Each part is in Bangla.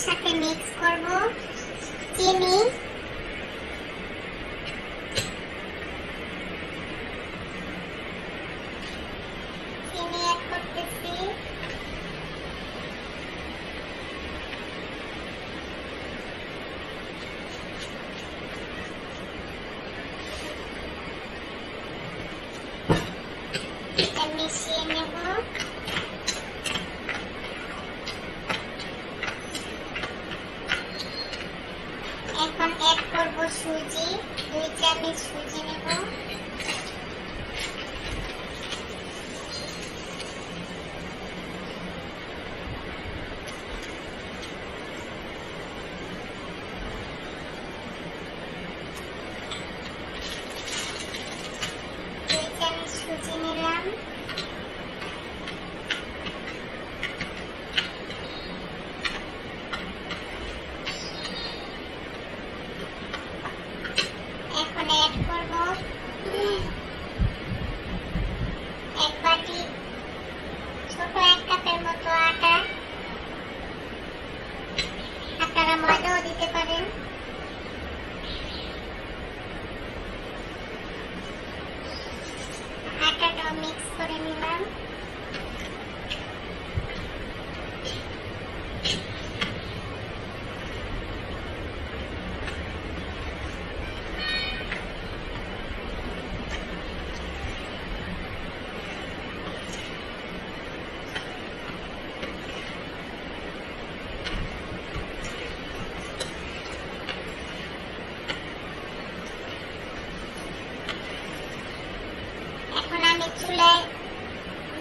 সাথে মিক্স করব চিনি সুজি দুই চামচ সুজি নেব চুলায়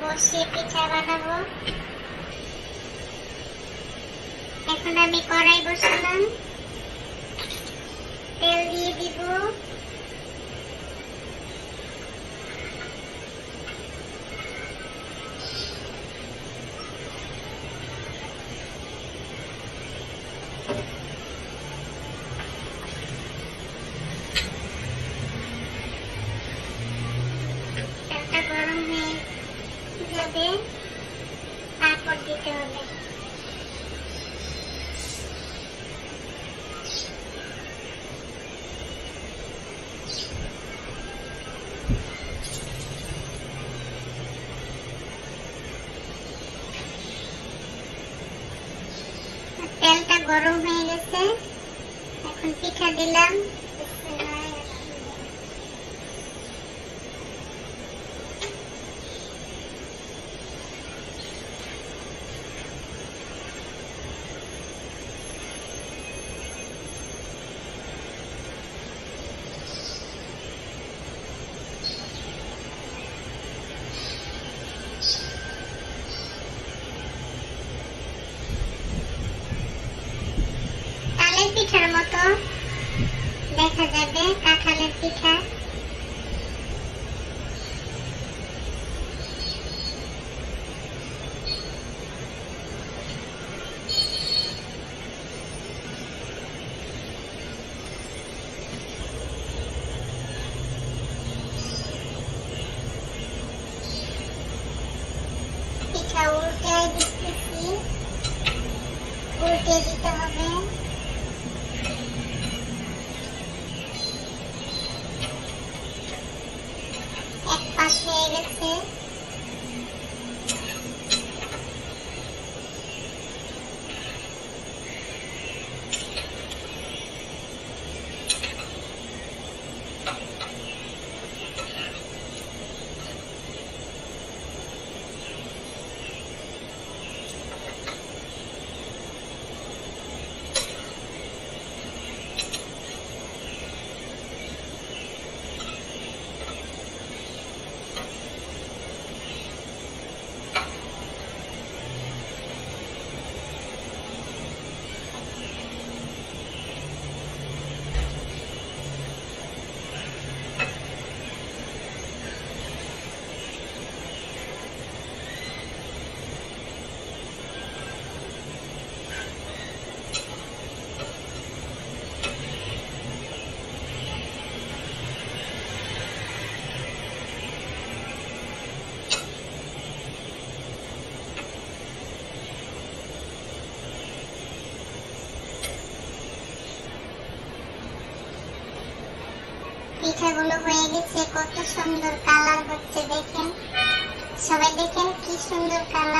বসিয়ে পিঠা বানাবো। এখন আমি কড়াই বসালাম তেল দিয়ে দিব তেলটা গরম হয়ে যাবে তারপর দিতে হবে তেলটা গরম হয়ে গেছে। এখন পিঠা দিলাম তালের পিঠার মতো দেখা যাবে কাঁঠালের পিঠা পিঠা উল্টে দিতেছি। উল্টে দিতে হবে। এক পাশ হয়ে গেছে। পিঠাগুলো হয়ে গেছে কত সুন্দর কালার হচ্ছে দেখেন। সবাই দেখেন কি সুন্দর কালার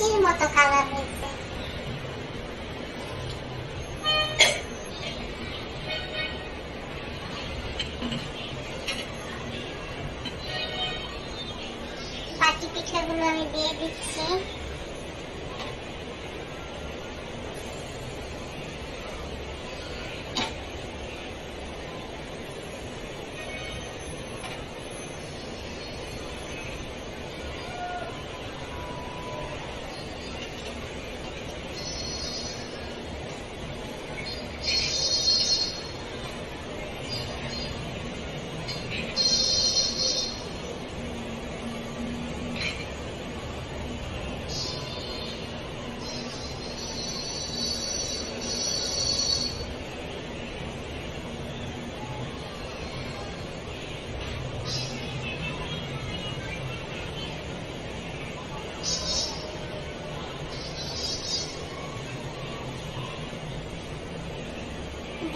মিষ্টির মতো পিঠাগুলো আমি দিয়ে দিচ্ছি।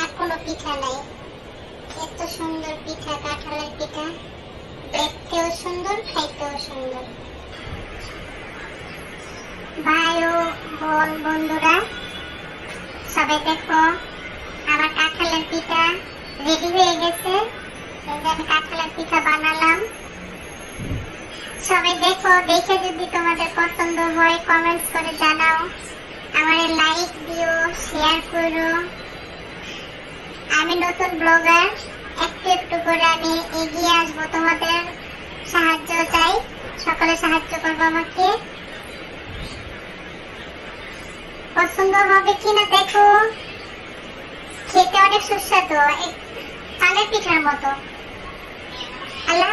আর কোনো পিঠা নাই। এত সুন্দর পিঠা, কাঁঠালের পিঠা। দেখতেও সুন্দর, খাইতেও সুন্দর। ভাই ও বোন, বন্ধুরা, সবাই দেখো, আমার কাঁঠালের পিঠা রেডি হয়ে গেছে। আমি কাঁঠালের পিঠা বানালাম। সবাই দেখো, দেখে যদি তোমাদের পছন্দ হয় কমেন্টস করে জানাও। আমার লাইক দিও শেয়ার করো। আমি নতুন ব্লগার একটু একটু করে আমি এগিয়ে আসব তোমাদের সাহায্য চাই। সকলে সাহায্য করব আমাকে। পছন্দ হবে কিনা দেখো। খেতে অনেক সুস্বাদু তালের পিঠার মতো। আল্লাহ